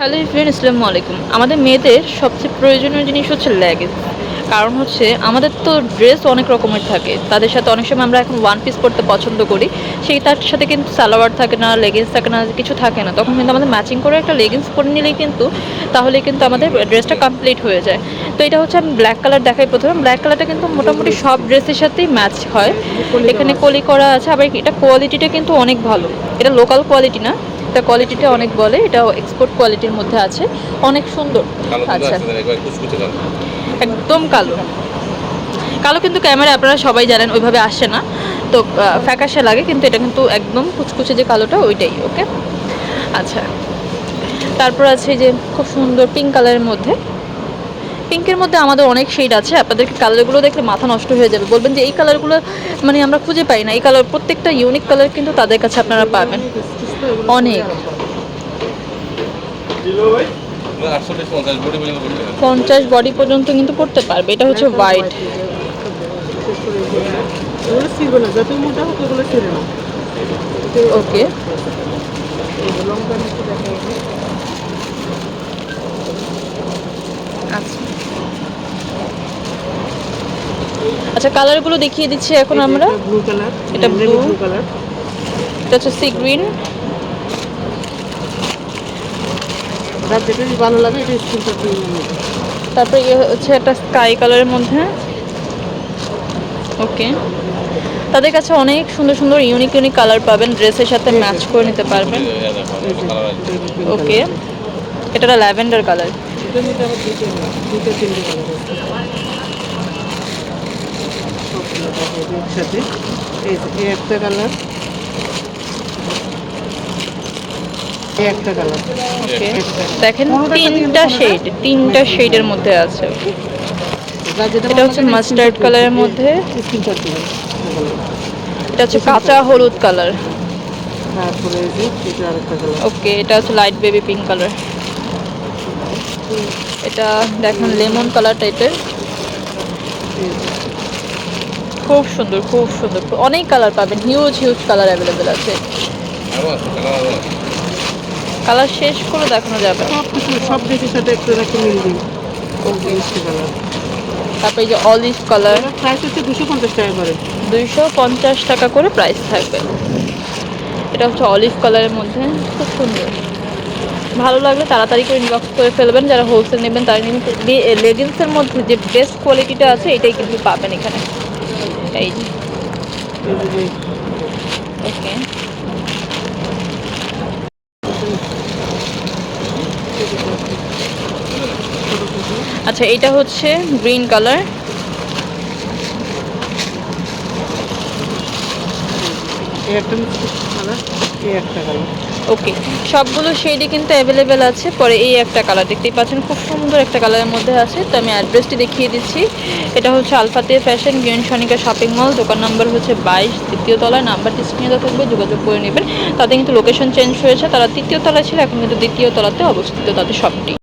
Hello friend আসসালামু আলাইকুম। আমাদের মেয়েদের সবচেয়ে প্রয়োজনীয় জিনিস হচ্ছে লেগিংস কারণ হচ্ছে আমাদের তো ড্রেস অনেক রকমের থাকে। তাদের সাথে অনেক সময় আমরা এখন ওয়ান পিস পরতে পছন্দ করি। সেই তার সাথে কিন্তু সালোয়ার থাকে না লেগিংস থাকে না, কিছু থাকে না। তখন কিন্তু আমাদের ম্যাচিং করে একটা লেগিংস পরে নিলেই কিন্তু তাহলে কিন্তু আমাদের ড্রেসটা কমপ্লিট হয়ে যায়। তো এটা হচ্ছে আমি ব্ল্যাক কালার দেখাই প্রথমে। ব্ল্যাক কালারটা কিন্তু মোটামুটি সব ড্রেসের সাথেই ম্যাচ হয়। এখানে কলি করা আছে, আবার এটা কোয়ালিটিটা কিন্তু অনেক ভালো। এটা লোকাল কোয়ালিটি না। এটা কোয়ালিটিটা অনেক বলে এটা এক্সপোর্ট কোয়ালিটির মধ্যে আছে। অনেক সুন্দর। আচ্ছা। একদম কালো। কালো কিন্তু ক্যামেরা আপনারা সবাই জানেন ওইভাবে আসে না। তো ফ্যাকাশে লাগে কিন্তু এটা কিন্তু একদম কুচকুচে যে কালোটা ওইটাই ওকে? আচ্ছা। তারপর আছে যে খুব সুন্দর পিঙ্ক কালারের মধ্যে। পিঙ্কের মধ্যে আমাদের অনেক শেড আছে আপনাদেরকে কালারগুলো দেখলে মাথা নষ্ট হয়ে যাবে। বলবেন যে এই কালারগুলো মানে আমরা খুঁজে পাই না। এই কালার প্রত্যেকটা ইউনিক কালার কিন্তু তাদের কাছে আপনারা পাবেন। অনেক। পঞ্চাশ বডি পর্যন্ত করতে কিন্তু পড়তে পারবে। এটা হচ্ছে হোয়াইট ওকে আচ্ছা কালারগুলো দেখিয়ে দিচ্ছি এখন আমরা। ব্লু কালার এটা ব্লু কালার এটা হচ্ছে সি গ্রিন যার যেটা ভালো লাগে এটা স্ক্রিনশট দিয়ে নেবে। তারপরে ইয়ে হচ্ছে একটা স্কাই কালারের মধ্যে। ওকে তাদের কাছে অনেক সুন্দর সুন্দর ইউনিক ইউনিক কালার পাবেন ড্রেসের সাথে ম্যাচ করে নিতে পারবেন। কালার ওকে এটা ল্যাভেন্ডার কালার এটার মধ্যে আবার দুটো দুটো তিনটে কালার আছে সবগুলো দেখো এই যে একসাথে এই যে এই একটা কালার এই একটা কালার ওকে দেখেন তিনটা শেড তিনটা শেডের মধ্যে আছে। ওকে এটা হচ্ছে মাস্টার্ড কালারের মধ্যে। এটা হচ্ছে কাঁচা হলুদ তারপরে কালার ওকে এটা হচ্ছে লাইট বেবি পিঙ্ক কালার এটা দেখেন লেমন কালার টাইপের খুব সুন্দর খুব সুন্দর। অনেক কালার পাবেন। হিউজ হিউজ কালার অ্যাভেলেবেল আছে, কালার শেষ করে দেখানো যাবে। সব কিছু সব ড্রেসের সাথে একটু একটু মিল দিন ওকে কালার তারপরে যে অলিভ কালার প্রাইস হচ্ছে দুশো পঞ্চাশ টাকা করে। দুইশো পঞ্চাশ টাকা করে প্রাইস থাকবে। এটা হচ্ছে অলিভ কালারের মধ্যে। খুব সুন্দর। ভালো লাগলে তাড়াতাড়ি করে ইনবক্স করে ফেলবেন। যারা হোলসেল নেবেন তারা কিন্তু লেগিংসের মধ্যে যে বেস্ট কোয়ালিটিটা আছে এটাই কিন্তু পাবেন এখানে। এই ওকে আচ্ছা এটা হচ্ছে গ্রিন কালার। ওকে সবগুলো শেডে কিন্তু অ্যাভেলেবেল আছে। পরে এই একটা কালার দেখতেই পাচ্ছেন খুব সুন্দর একটা কালারের মধ্যে আছে। তো আমি অ্যাড্রেসটি দেখিয়ে দিচ্ছি। এটা হচ্ছে আলফাতে fashion green Sonika shopping mall দোকান নাম্বার হচ্ছে বাইশ তৃতীয় তলায় নাম্বারটি স্ক্রিনে থাকবে যোগাযোগ করে নেবেন। তাদের কিন্তু লোকেশন চেঞ্জ হয়েছে। তারা তৃতীয় তলায় ছিল এখন কিন্তু দ্বিতীয় তলাতে অবস্থিত তাদের শপটি।